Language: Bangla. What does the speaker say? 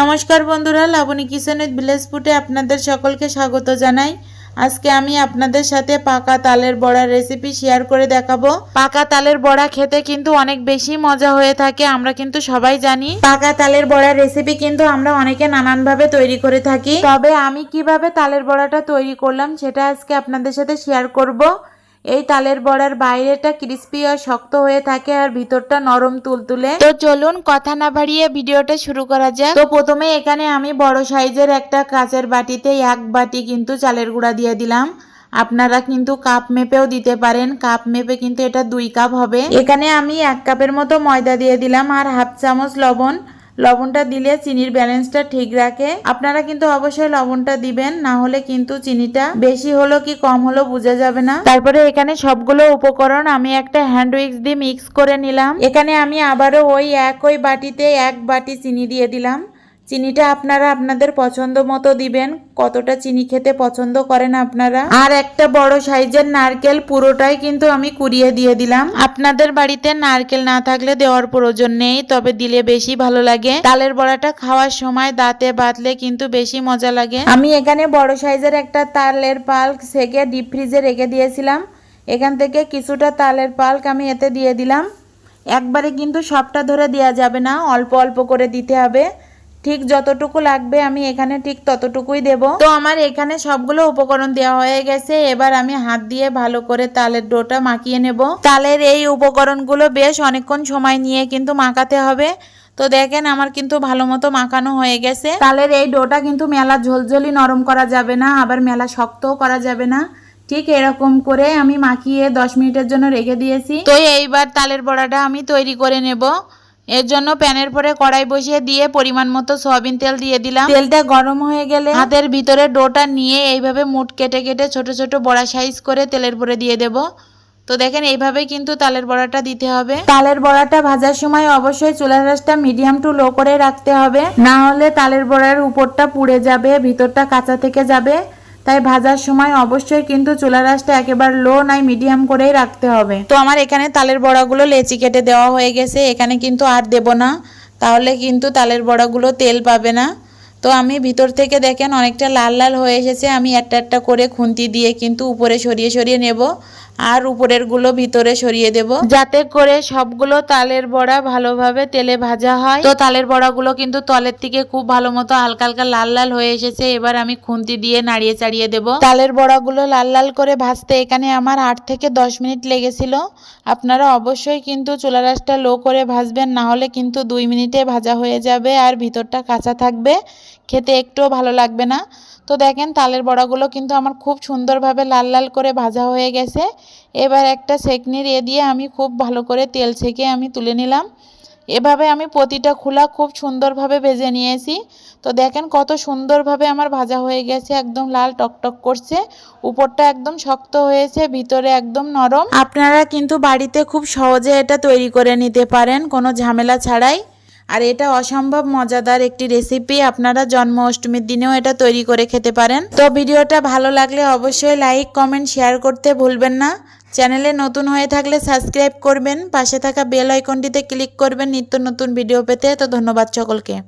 নমস্কার বন্ধুরা, লাবণী উইথ ভিলেজ ফুটে আপনাদের সকলকে স্বাগত জানাই। আজকে আমি আপনাদের সাথে পাকা তালের বড়ার রেসিপি শেয়ার করে দেখাবো। পাকা তালের বড়া খেতে কিন্তু অনেক বেশি মজা হয়ে থাকে, আমরা কিন্তু সবাই জানি। পাকা তালের বড়ার রেসিপি কিন্তু আমরা অনেকে নানান ভাবে তৈরি করে থাকি। তবে আমি কীভাবে তালের বড়াটা তৈরি করলাম সেটা আজকে আপনাদের সাথে শেয়ার করব। এই তালের বড়ার বাইরেটা ক্রিস্পি আর শক্ত হয়ে থাকে আর ভিতরটা নরম তুলতুলে। তো চলুন কথা না বাড়িয়ে ভিডিওটা শুরু করা যাক। তো প্রথমে এখানে আমি বড় সাইজের একটা কাচের বাটিতে এক বাটি কিন্তু চালের গুঁড়া দিয়ে দিলাম। আপনারা কিন্তু কাপ মেপেও দিতে পারেন। কাপ মেপে কিন্তু এটা দুই কাপ হবে। এখানে আমি এক কাপের মতো ময়দা দিয়ে দিলাম আর হাফ চামচ লবণ। লবণটা দিলে চিনির ব্যালেন্সটা ঠিক রাখে। আপনারা কিন্তু অবশ্যই লবণটা দিবেন, না হলে কিন্তু চিনিটা বেশি হলো কি কম হলো বোঝা যাবে না। তারপরে এখানে সবগুলো উপকরণ আমি একটা হ্যান্ড উইক্স দিয়ে মিক্স করে নিলাম। এখানে আমি আবারও ওই একই বাটিতে এক বাটি চিনি দিয়ে দিলাম। চিনিটা আপনারা আপনাদের পছন্দ মতো দিবেন। কতটা চিনি খেতে পছন্দ করেন আপনারা? আর একটা বড় সাইজের নারকেল পুরোটাই কিন্তু আমি কুড়িয়ে দিয়ে দিলাম। আপনাদের বাড়িতে নারকেল না থাকলে দেওয়ার প্রয়োজন নেই, তবে দিলে বেশি ভালো লাগে। তালের বড়াটা খাওয়ার সময় দাঁতে বাতলে কিন্তু বেশি মজা লাগে। আমি এখানে বড় সাইজের একটা তালের পাল্ক সেকে ডিপ ফ্রিজে রেখে দিয়েছিলাম। এখান থেকে কিছুটা তালের পাল্ক আমি এতে দিয়ে দিলাম। একবারে কিন্তু সবটা ধরে দেওয়া যাবে না, অল্প অল্প করে দিতে হবে। ঠিক যতটুকু লাগবে আমি এখানে ঠিক ততটুকুই দেব। তো আমার এখানে সবগুলো উপকরণ দেওয়া হয়ে গেছে। এবার আমি হাত দিয়ে ভালো করে তালের ডোটা মাখিয়ে নেব। তালের এই উপকরণগুলো বেশ অনেকক্ষণ সময় নিয়ে কিন্তু মাখাতে হবে। তো দেখেন আমার কিন্তু ভালো মতো মাখানো হয়ে গেছে। তালের এই ডোটা কিন্তু মেলা ঝোলঝলি নরম করা যাবে না, আবার মেলা শক্তও করা যাবে না। ঠিক এরকম করে আমি মাখিয়ে দশ মিনিটের জন্য রেখে দিয়েছি। তো এইবার তালের বড়াটা আমি তৈরি করে নেব। এর জন্য প্যানের পরে কড়াই বসিয়ে দিয়ে পরিমাণ মতো সয়াবিন তেল দিয়ে দিলাম। তেলটা গরম হয়ে গেলে হাতের ভিতরে ডোটা নিয়ে এইভাবে মুট কেটে কেটে ছোট ছোট বড়া সাইজ করে তেলের পরে দিয়ে দেব। তো দেখেন এইভাবে কিন্তু তালের বড়াটা দিতে হবে। তালের বড়াটা ভাজার সময় অবশ্যই চুলার রাসটা মিডিয়াম টু লো করে রাখতে হবে। না হলে তালের বড়ার উপরটা পুড়ে যাবে ভিতরটা কাঁচা থেকে যাবে। তাই ভাজার সময় অবশ্যই কিন্তু চুলা রাসটা একেবারে লো নাই মিডিয়াম করেই রাখতে হবে। তো আমার এখানে তালের বড়াগুলো লেচি কেটে দেওয়া হয়ে গেছে, এখানে কিন্তু আর দেব না। তাহলে কিন্তু তালের বড়াগুলো তেল পাবে না। তো আমি ভিতর থেকে দেখেন অনেকটা লাল লাল হয়ে এসেছে, আমি একটা একটা করে খুন্তি দিয়ে কিন্তু উপরে সরিয়ে সরিয়ে নেব। আর উপরেরগুলো ভিতরে সরিয়ে দেব। যাতে করে সবগুলো তালের বড়া ভালোভাবে তেলে ভাজা হয়। তো তালের বড়াগুলো কিন্তু তলের থেকে খুব ভালো মতো হালকা হালকা লাল লাল হয়ে এসেছে। এবার আমি খুন্তি দিয়ে নাড়িয়ে চাড়িয়ে দেব। তালের বড়াগুলো লাল লাল করে ভাজতে এখানে আমার আট থেকে দশ মিনিট লেগেছিল। আপনারা অবশ্যই কিন্তু চুলা রাসটা লো করে ভাজবেন না হলে কিন্তু দুই মিনিটে ভাজা হয়ে যাবে আর ভিতরটা কাঁচা থাকবে। খেতে একটুও ভালো লাগবে না। তো দেখেন তালের বড়াগুলো কিন্তু আমার খুব সুন্দরভাবে লাল লাল করে ভাজা হয়ে গেছে। এবার একটা সেকনির এ দিয়ে আমি খুব ভালো করে তেল ছেঁকে আমি তুলে নিলাম। এভাবে আমি প্রতিটা খোলা খুব সুন্দরভাবে ভেজে নিয়েছি। তো দেখেন কত সুন্দরভাবে আমার ভাজা হয়ে গেছে, একদম লাল টকটক করছে। উপরটা একদম শক্ত হয়েছে, ভিতরে একদম নরম। আপনারা কিন্তু বাড়িতে খুব সহজে এটা তৈরি করে নিতে পারেন, কোনো ঝামেলা ছাড়াই। আর এটা অসম্ভব মজাদার একটি রেসিপি আপনারা জন্ম অষ্টমীর দিনেও এটা তৈরি করে খেতে পারেন। তো ভিডিওটা ভালো লাগলে অবশ্যই লাইক কমেন্ট শেয়ার করতে ভুলবেন না। চ্যানেলে নতুন হয়ে থাকলে সাবস্ক্রাইব করবেন, পাশে থাকা বেল আইকনটিতে ক্লিক করবেন নিত্য নতুন ভিডিও পেতে। তো ধন্যবাদ সকলকে।